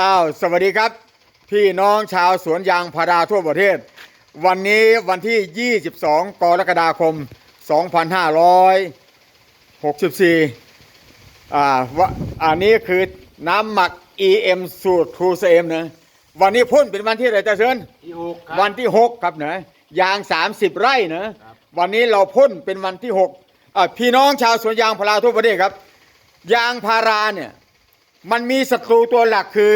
อ้าวสวัสดีครับ พี่น้องชาวสวนยางพาราทั่วประเทศ วันนี้วันที่ 22 กรกฎาคม 2564อ่าวะอันนี้คือน้ำหมัก EM สูตรครูเซมนะวันนี้พ่นเป็นวันที่อะไรจ้าเชิญที่หกครับ วันที่ 6 ครับนะยาง 30 ไร่นะครับ วันนี้เราพ่นเป็นวันที่6อะพี่น้องชาวสวนยางพาราทั่วประเทศครับ ยางพาราเนี่ย มันมีศัตรูตัวหลักคือ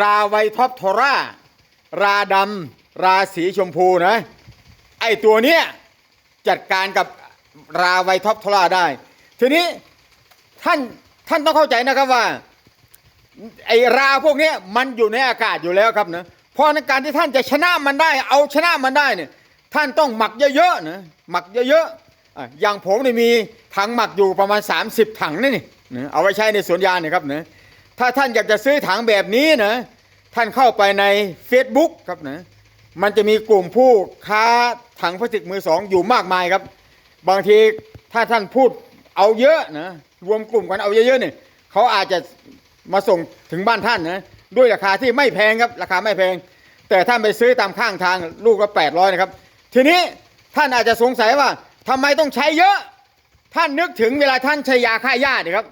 ราไวท็อปโทราราดำราสีชมพูนะ ไอตัวเนี้ยจัดการกับราไวท็อปโทราได้ ทีนี้ท่านท่านต้องเข้าใจนะครับว่าไอราพวกเนี้ยมันอยู่ในอากาศอยู่แล้วครับนะเพราะในการที่ท่านจะชนะมันได้ เอาชนะมันได้เนี่ยท่านต้องหมักเยอะๆนะหมักเยอะๆอย่างผมเนี่ยมีถังหมักอยู่ประมาณ 30 ถังนี่นี่เอาไว้ใช้ในสวนยางเนี่ยครับเนะ ถ้าท่านอยากจะซื้อถังแบบนี้นะท่านเข้าไปใน Facebook ครับนะมันจะมีกลุ่มผู้ค้าถังพลาสติกมือสองอยู่มากมายครับ บางทีถ้าท่านพูดเอาเยอะนะรวมกลุ่มกันเอาเยอะๆเนี่ยเขาอาจจะมาส่งถึงบ้านท่านนะด้วยราคาที่ไม่แพงครับ ราคาไม่แพง แต่ท่านไปซื้อตามข้างทางลูกละแปดร้อยนะครับ ทีนี้ท่านอาจจะสงสัยว่าทำไมต้องใช้เยอะ ท่านนึกถึงเวลาท่านใช้ยาฆ่าหญ้าเนี่ยครับ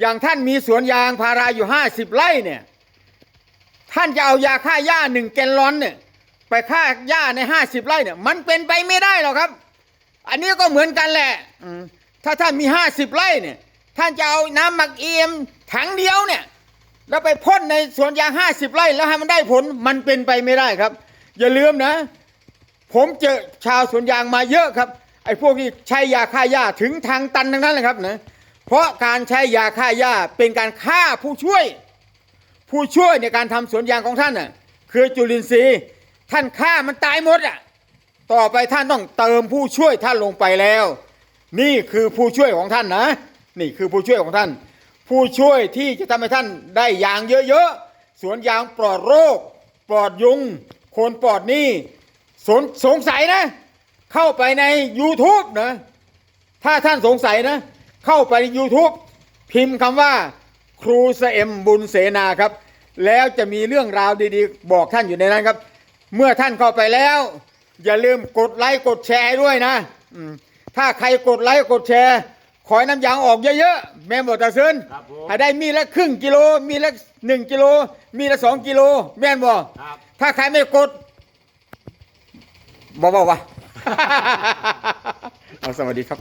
อย่างท่านมีสวนยางพาราอยู่50ไร่เนี่ย ท่านจะเอายาฆ่าหญ้าหนึ่งแกนลอนเนี่ยไปฆ่าหญ้าใน50ไร่เนี่ย มันเป็นไปไม่ได้หรอกครับ อันนี้ก็เหมือนกันแหละถ้าท่านมี50ไร่เนี่ย ท่านจะเอาน้ำหมักเอ็มถังเดียวเนี่ย แล้วไปพ่นในสวนยาง50ไร่แล้วให้มันได้ผลมันเป็นไปไม่ได้ครับ อย่าลืมนะ ผมเจอชาวสวนยางมาเยอะครับไอ้พวกที่ใช้ยาฆ่าหญ้าถึงทางตันทั้งนั้นเลยครับนะ เพราะการใช้ยาฆ่าหญ้าเป็นการฆ่าผู้ช่วย ผู้ช่วยในการทำสวนยางของท่านน่ะคือจุลินทรีย์ท่านฆ่ามันตายหมดอะต่อไปท่านต้องเติมผู้ช่วยท่านลงไปแล้ว นี่คือผู้ช่วยของท่านนะ นี่คือผู้ช่วยของท่าน ผู้ช่วยที่จะทำให้ท่านได้ยางเยอะๆสวนยางปลอดโรค ปลอดยุงคนปลอดหนี้สนสงสัยนะ เข้าไปใน YouTube นะ ถ้าท่านสงสัยนะ เข้าไปใน YouTube พิมพ์คำว่า ครูเสเอ็มบุญเสนาครับ แล้วจะมีเรื่องราวดีๆ บอกท่านอยู่ในนั้นครับ เมื่อท่านเข้าไปแล้ว อย่าลืมกดไลค์กดแชร์ด้วยนะอืมถ้าใครกดไลค์กดแชร์ขอให้น้ำยางออกเยอะๆแม่บอกตาซึนครับผมให้ได้มีละครึ่งกิโล มีละหนึ่งกิโล มีละสองกิโล แม่นบอกครับ ถ้าใครไม่กดบอกบอกว่าเอาสวัสดีครับ